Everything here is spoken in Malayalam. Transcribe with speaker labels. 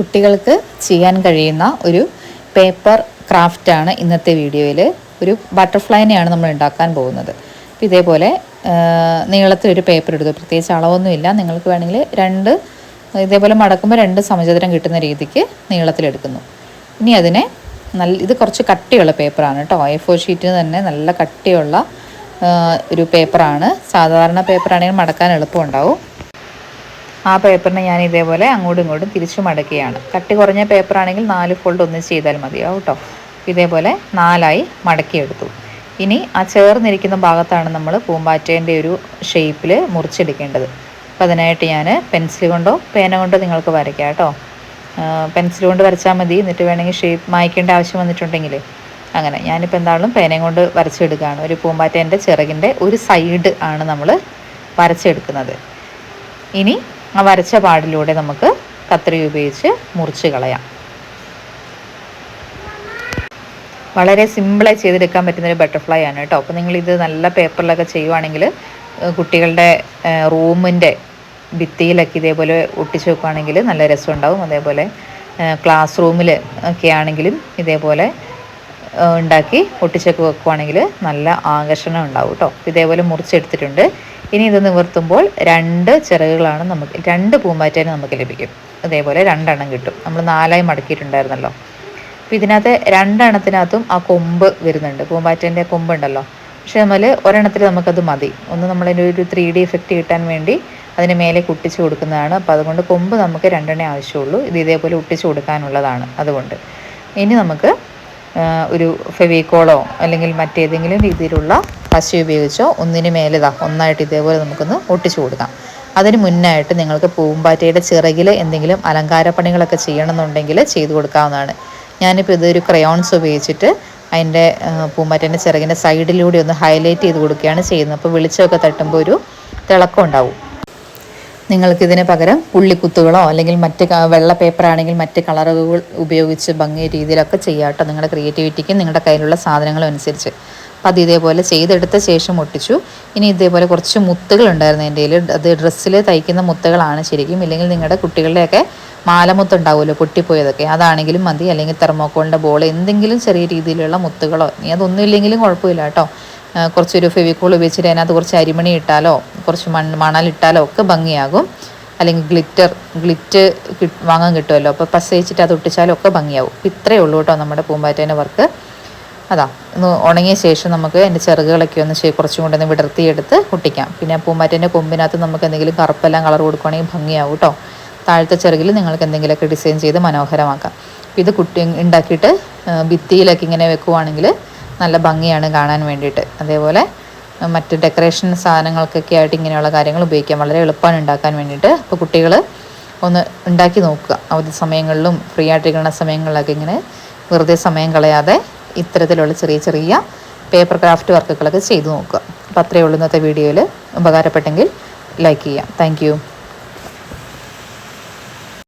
Speaker 1: കുട്ടികൾക്ക് ചെയ്യാൻ കഴിയുന്ന ഒരു പേപ്പർ ക്രാഫ്റ്റാണ് ഇന്നത്തെ വീഡിയോയിൽ ഒരു ബട്ടർഫ്ലൈനെയാണ് നമ്മൾ ഉണ്ടാക്കാൻ പോകുന്നത്. അപ്പോൾ ഇതേപോലെ നീളത്തിലൊരു പേപ്പർ എടുത്തു പ്രത്യേകിച്ച് അളവൊന്നുമില്ല. നിങ്ങൾക്ക് വേണമെങ്കിൽ രണ്ട് ഇതേപോലെ മടക്കുമ്പോൾ രണ്ട് സമചതുരം കിട്ടുന്ന രീതിക്ക് നീളത്തിലെടുക്കുന്നു. ഇനി അതിനെ നല്ല ഇത് കുറച്ച് കട്ടിയുള്ള പേപ്പറാണ് കേട്ടോ. എ ഫോർ ഷീറ്റിന് തന്നെ നല്ല കട്ടിയുള്ള ഒരു പേപ്പറാണ്. സാധാരണ പേപ്പറാണെങ്കിൽ മടക്കാൻ എളുപ്പമുണ്ടാവും. ആ പേപ്പറിനെ ഞാൻ ഇതേപോലെ അങ്ങോട്ടും ഇങ്ങോട്ടും തിരിച്ചു മടക്കുകയാണ്. കട്ടി കുറഞ്ഞ പേപ്പറാണെങ്കിൽ നാല് ഫോൾഡ് ഒന്നിച്ച് ചെയ്താൽ മതിയാവും കേട്ടോ. ഇതേപോലെ നാലായി മടക്കിയെടുത്തു. ഇനി ആ ചേർന്നിരിക്കുന്ന ഭാഗത്താണ് നമ്മൾ പൂമ്പാറ്റേന്റെ ഒരു ഷേപ്പിൽ മുറിച്ചെടുക്കേണ്ടത്. അപ്പോൾ അതിനായിട്ട് ഞാൻ പെൻസിൽ കൊണ്ടോ പേന കൊണ്ടോ നിങ്ങൾക്ക് വരയ്ക്കാം കേട്ടോ. പെൻസിൽ കൊണ്ട് വരച്ചാൽ മതി. എന്നിട്ട് വേണമെങ്കിൽ ഷേപ്പ് മായ്ക്കേണ്ട ആവശ്യം വന്നിട്ടുണ്ടെങ്കിൽ. അങ്ങനെ ഞാനിപ്പോൾ എന്താണെങ്കിലും പേനയും കൊണ്ട് വരച്ചെടുക്കുകയാണ്. ഒരു പൂമ്പാറ്റേന്റെ ചിറകിന്റെ ഒരു സൈഡ് ആണ് നമ്മൾ വരച്ചെടുക്കുന്നത്. ഇനി ആ വരച്ച പാടിലൂടെ നമുക്ക് കത്രി ഉപയോഗിച്ച് മുറിച്ച് കളയാം. വളരെ സിമ്പിളായി ചെയ്തെടുക്കാൻ പറ്റുന്നൊരു ബട്ടർഫ്ലൈ ആണ് കേട്ടോ. അപ്പോൾ നിങ്ങളിത് നല്ല പേപ്പറിലൊക്കെ ചെയ്യുവാണെങ്കിൽ കുട്ടികളുടെ റൂമിന്റെ ഭിത്തിയിലൊക്കെ ഇതേപോലെ ഒട്ടിച്ച് വെക്കുകയാണെങ്കിൽ നല്ല രസമുണ്ടാവും. അതേപോലെ ക്ലാസ് റൂമിൽ ഒക്കെ ആണെങ്കിലും ഇതേപോലെ ഉണ്ടാക്കി ഒട്ടിച്ചൊക്കെ വെക്കുവാണെങ്കിൽ നല്ല ആകർഷണം ഉണ്ടാവും കേട്ടോ ഇതേപോലെ മുറിച്ചെടുത്തിട്ടുണ്ട്. ഇനി ഇത് നിവർത്തുമ്പോൾ രണ്ട് ചിറകുകളാണ് നമുക്ക് രണ്ട് പൂമ്പാറ്റേനെ നമുക്ക് ലഭിക്കും. അതേപോലെ രണ്ടെണ്ണം കിട്ടും. നമ്മൾ നാലായി മടക്കിയിട്ടുണ്ടായിരുന്നല്ലോ. അപ്പോൾ ഇതിനകത്ത് രണ്ടെണ്ണത്തിനകത്തും ആ കൊമ്പ് വരുന്നുണ്ട്. പൂമ്പാറ്റേന്റെ കൊമ്പുണ്ടല്ലോ. പക്ഷേ നമ്മൾ ഒരെണ്ണത്തിൽ നമുക്കത് മതി. ഒന്ന് നമ്മളതിന്റെ ഒരു ത്രീ ഡി എഫക്റ്റ് കിട്ടാൻ വേണ്ടി അതിന് മേലെ കുട്ടിച്ച് കൊടുക്കുന്നതാണ്. അപ്പോൾ അതുകൊണ്ട് കൊമ്പ് നമുക്ക് രണ്ടെണ്ണേ ആവശ്യമുള്ളൂ. ഇത് ഇതേപോലെ ഒട്ടിച്ച് കൊടുക്കാനുള്ളതാണ് അതുകൊണ്ട്. ഇനി നമുക്ക് ഒരു ഫെവിക്കോളോ അല്ലെങ്കിൽ മറ്റേതെങ്കിലും രീതിയിലുള്ള പശ ഉപയോഗിച്ചോ ഒന്നിന് മേലിതാ ഒന്നായിട്ട് ഇതേപോലെ നമുക്കൊന്ന് ഒട്ടിച്ചു കൊടുക്കാം. അതിന് മുന്നായിട്ട് നിങ്ങൾക്ക് പൂമ്പാറ്റയുടെ ചിറകിൽ എന്തെങ്കിലും അലങ്കാരപ്പണികളൊക്കെ ചെയ്യണമെന്നുണ്ടെങ്കിൽ ചെയ്തു കൊടുക്കാവുന്നതാണ്. ഞാനിപ്പോൾ ഇതൊരു ക്രയോൺസ് ഉപയോഗിച്ചിട്ട് അതിന്റെ പൂമ്പാറ്റേന്റെ ചിറകിന്റെ സൈഡിലൂടെ ഒന്ന് ഹൈലൈറ്റ് ചെയ്ത് കൊടുക്കുകയാണ് ചെയ്യുന്നത്. അപ്പോൾ വെളിച്ചമൊക്കെ തട്ടുമ്പോൾ ഒരു തിളക്കം ഉണ്ടാവും. നിങ്ങൾക്ക് ഇതിന് പകരം പുള്ളിക്കുത്തുകളോ അല്ലെങ്കിൽ മറ്റ് വെള്ള പേപ്പർ ആണെങ്കിൽ മറ്റ് കളറുകൾ ഉപയോഗിച്ച് ഭംഗി രീതിയിലൊക്കെ ചെയ്യാം കേട്ടോ നിങ്ങളുടെ ക്രിയേറ്റിവിറ്റിക്കും നിങ്ങളുടെ കയ്യിലുള്ള സാധനങ്ങളും അനുസരിച്ച്. അപ്പം അത് ഇതേപോലെ ചെയ്തെടുത്ത ശേഷം ഒട്ടിച്ചു. ഇനി ഇതേപോലെ കുറച്ച് മുത്തുകൾ ഉണ്ടായിരുന്നു എന്റെ കയ്യിൽ അത് ഡ്രസ്സിൽ തയ്ക്കുന്ന മുത്തുകളാണ് ശരിക്കും. ഇല്ലെങ്കിൽ നിങ്ങളുടെ കുട്ടികളുടെയൊക്കെ മാലമുത്ത് ഉണ്ടാവുമല്ലോ പൊട്ടിപ്പോയതൊക്കെ. അതാണെങ്കിലും മതി. അല്ലെങ്കിൽ തെർമോക്കോളിന്റെ ബോൾ എന്തെങ്കിലും ചെറിയ രീതിയിലുള്ള മുത്തുകളോ ഇനി അതൊന്നും ഇല്ലെങ്കിലും കുഴപ്പമില്ല കേട്ടോ. കുറച്ചൊരു ഫെവിക്കോൾ ഉപയോഗിച്ചിട്ട് അതിനകത്ത് കുറച്ച് അരിമണി ഇട്ടാലോ കുറച്ച് മണ്ണ് മണലിട്ടാലോ ഒക്കെ ഭംഗിയാകും. അല്ലെങ്കിൽ ഗ്ലിറ്റർ ഗ്ലിറ്റ് വാങ്ങാൻ കിട്ടുമല്ലോ. അപ്പോൾ പ്രസവിച്ചിട്ട് വെച്ചിട്ട് അത് ഒട്ടിച്ചാലും ഒക്കെ ഭംഗിയാവും ഇപ്പം ഇത്രയേ ഉള്ളൂ കേട്ടോ നമ്മുടെ പൂമ്പാറ്റേന്റെ വർക്ക്. അതാ ഒന്ന് ഉണങ്ങിയ ശേഷം നമുക്ക് അതിന്റെ ചിറകുകളൊക്കെ ഒന്ന് കുറച്ചും കൂടെ ഒന്ന് വിടർത്തിയെടുത്ത് ഒട്ടിക്കാം. പിന്നെ പൂമ്പാറ്റേന്റെ കൊമ്പിനകത്ത് നമുക്ക് എന്തെങ്കിലും കറുപ്പെല്ലാം കളർ കൊടുക്കുകയാണെങ്കിൽ ഭംഗിയാവും കേട്ടോ. താഴത്തെ ചിറകിൽ നിങ്ങൾക്ക് എന്തെങ്കിലുമൊക്കെ ഡിസൈൻ ചെയ്ത് മനോഹരമാക്കാം. ഇത് കുട്ടി ഉണ്ടാക്കിയിട്ട് ഭിത്തിയിലൊക്കെ ഇങ്ങനെ വെക്കുവാണെങ്കിൽ നല്ല ഭംഗിയാണ് കാണാൻ വേണ്ടിയിട്ട്. അതേപോലെ മറ്റ് ഡെക്കറേഷൻ സാധനങ്ങൾക്കൊക്കെ ആയിട്ട് ഇങ്ങനെയുള്ള കാര്യങ്ങൾ ഉപയോഗിക്കാം. വളരെ എളുപ്പമാണ് ഉണ്ടാക്കാൻ വേണ്ടിയിട്ട്. അപ്പോൾ കുട്ടികൾ ഒന്ന് ഉണ്ടാക്കി നോക്കുക. അവധി സമയങ്ങളിലും ഫ്രീ ആയിട്ടിരിക്കുന്ന സമയങ്ങളിലൊക്കെ ഇങ്ങനെ വെറുതെ സമയം കളയാതെ ഇത്തരത്തിലുള്ള ചെറിയ ചെറിയ പേപ്പർ ക്രാഫ്റ്റ് വർക്കുകളൊക്കെ ചെയ്തു നോക്കുക. അപ്പോൾ അത്രയേ ഉള്ളൂ ഇന്നത്തെ വീഡിയോയിൽ ഉപകാരപ്പെട്ടെങ്കിൽ ലൈക്ക് ചെയ്യാം. താങ്ക്